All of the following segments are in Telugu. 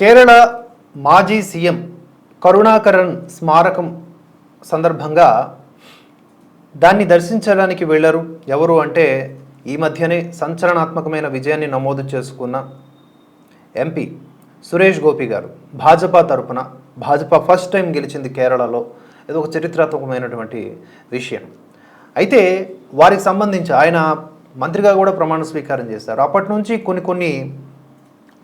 కేరళ మాజీ సీఎం కరుణాకరన్ స్మారకం సందర్భంగా దాన్ని దర్శించడానికి వెళ్ళారు. ఎవరు అంటే ఈ మధ్యనే సంచలనాత్మకమైన విజయాన్ని నమోదు చేసుకున్న ఎంపీ సురేష్ గోపి గారు భాజపా తరపున భాజపా ఫస్ట్ టైం గెలిచింది కేరళలో. ఇది ఒక చరిత్రాత్మకమైనటువంటి విషయం. అయితే వారికి సంబంధించి ఆయన మంత్రిగా కూడా ప్రమాణ స్వీకారం చేశారు. అప్పటి నుంచి కొన్ని కొన్ని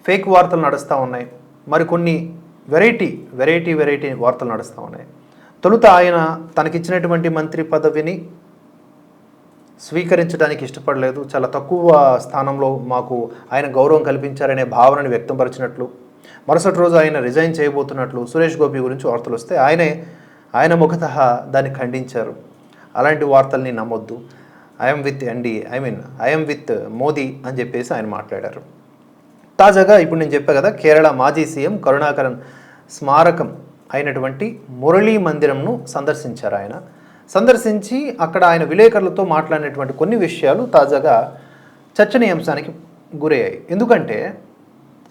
ఫేక్ వార్తలు నడుస్తూ ఉన్నాయి. మరికొన్ని వెరైటీ వెరైటీ వెరైటీ వార్తలు నడుస్తూ ఉన్నాయి. తొలుత ఆయన తనకిచ్చినటువంటి మంత్రి పదవిని స్వీకరించడానికి ఇష్టపడలేదు. చాలా తక్కువ స్థానంలో మాకు ఆయన గౌరవం కల్పించారనే భావనని వ్యక్తపరిచినట్లు మరుసటి రోజు ఆయన రిజైన్ చేయబోతున్నట్లు సురేష్ గోపి గురించి వార్తలు వస్తే ఆయనే ఆయన ముఖత దాన్ని ఖండించారు. అలాంటి వార్తల్ని నమ్మొద్దు. I'm with ND I mean I'm with Modi అని చెప్పేసి ఆయన మాట్లాడారు. తాజాగా ఇప్పుడు నేను చెప్పా కదా కేరళ మాజీ సీఎం కరుణాకరన్ స్మారకం అయినటువంటి మురళీ మందిరంను సందర్శించారు ఆయన. సందర్శించి అక్కడ ఆయన విలేకరులతో మాట్లాడినటువంటి కొన్ని విషయాలు తాజాగా చర్చనీయాంశానికి గురయ్యాయి. ఎందుకంటే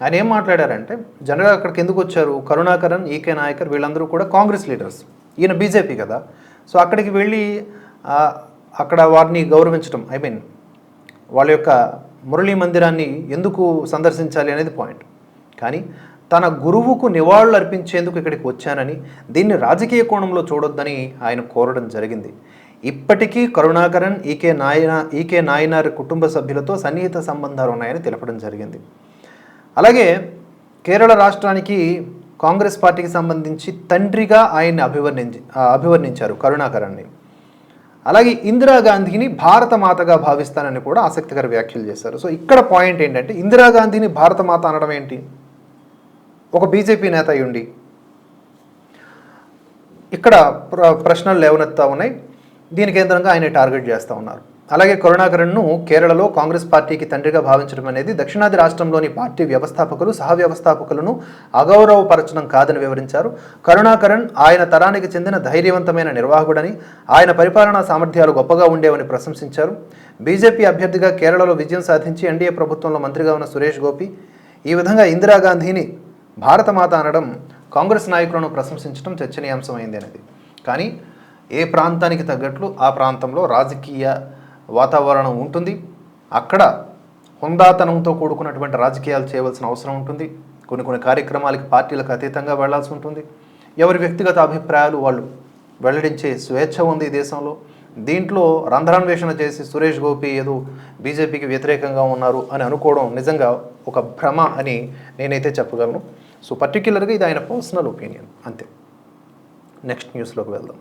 ఆయన ఏం మాట్లాడారంటే జనరల్గా అక్కడికి ఎందుకు వచ్చారు? కరుణాకరన్ ఈకే నాయకర్ వీళ్ళందరూ కూడా కాంగ్రెస్ లీడర్స్. ఈయన బీజేపీ కదా. సో అక్కడికి వెళ్ళి అక్కడ వారిని గౌరవించడం ఐ మీన్ వాళ్ళ యొక్క మురళీ మందిరాన్ని ఎందుకు సందర్శించాలి అనేది పాయింట్. కానీ తన గురువుకు నివాళులు అర్పించేందుకు ఇక్కడికి వచ్చానని దీన్ని రాజకీయ కోణంలో చూడొద్దని ఆయన కోరడం జరిగింది. ఇప్పటికీ కరుణాకరన్ ఈకే నాయన ఈకే నాయనార్ కుటుంబ సభ్యులతో సన్నిహిత సంబంధాలు ఉన్నాయని తెలపడం జరిగింది. అలాగే కేరళ రాష్ట్రానికి కాంగ్రెస్ పార్టీకి సంబంధించి తండ్రిగా ఆయన్ని అభివర్ణించి అభివర్ణించారు కరుణాకరన్ని. అలాగే ఇందిరాగాంధీని భారత మాతగా భావిస్తానని కూడా ఆసక్తికర వ్యాఖ్యలు చేశారు. సో ఇక్కడ పాయింట్ ఏంటంటే ఇందిరాగాంధీని భారతమాత అనడం ఏంటి? ఒక బీజేపీ నేత అయ్యుండి. ఉండి ఇక్కడ ప్ర ప్రశ్నలు లేవనెత్తా ఉన్నాయి. దీని కేంద్రంగా ఆయన టార్గెట్ చేస్తూ ఉన్నారు. అలాగే కరుణాకరన్ను కేరళలో కాంగ్రెస్ పార్టీకి తండ్రిగా భావించడం అనేది దక్షిణాది రాష్ట్రంలోని పార్టీ వ్యవస్థాపకులు సహ వ్యవస్థాపకులను అగౌరవపరచడం కాదని వివరించారు. కరుణాకరన్ ఆయన తరానికి చెందిన ధైర్యవంతమైన నిర్వాహకుడని ఆయన పరిపాలనా సామర్థ్యాలు గొప్పగా ఉండేవని ప్రశంసించారు. బీజేపీ అభ్యర్థిగా కేరళలో విజయం సాధించి ఎన్డీఏ ప్రభుత్వంలో మంత్రిగా ఉన్న సురేష్ గోపి ఈ విధంగా ఇందిరాగాంధీని భారతమాత అనడం కాంగ్రెస్ నాయకులను ప్రశంసించడం చర్చనీయాంశమైంది అనేది. కానీ ఏ ప్రాంతానికి తగ్గట్లు ఆ ప్రాంతంలో రాజకీయ వాతావరణం ఉంటుంది. అక్కడ హుందాతనంతో కూడుకున్నటువంటి రాజకీయాలు చేయవలసిన అవసరం ఉంటుంది. కొన్ని కొన్ని కార్యక్రమాలకి పార్టీలకు అతీతంగా వెళ్ళాల్సి ఉంటుంది. ఎవరి వ్యక్తిగత అభిప్రాయాలు వాళ్ళు వెల్లడించే స్వేచ్ఛ ఉంది ఈ దేశంలో. దీంట్లో రంధ్రాన్వేషణ చేసి సురేష్ గోపి ఏదో బీజేపీకి వ్యతిరేకంగా ఉన్నారు అని అనుకోవడం నిజంగా ఒక భ్రమ అని నేనైతే చెప్పగలను. సో పర్టిక్యులర్గా ఇది ఆయన పర్సనల్ ఒపీనియన్ అంతే. నెక్స్ట్ న్యూస్లోకి వెళ్దాం.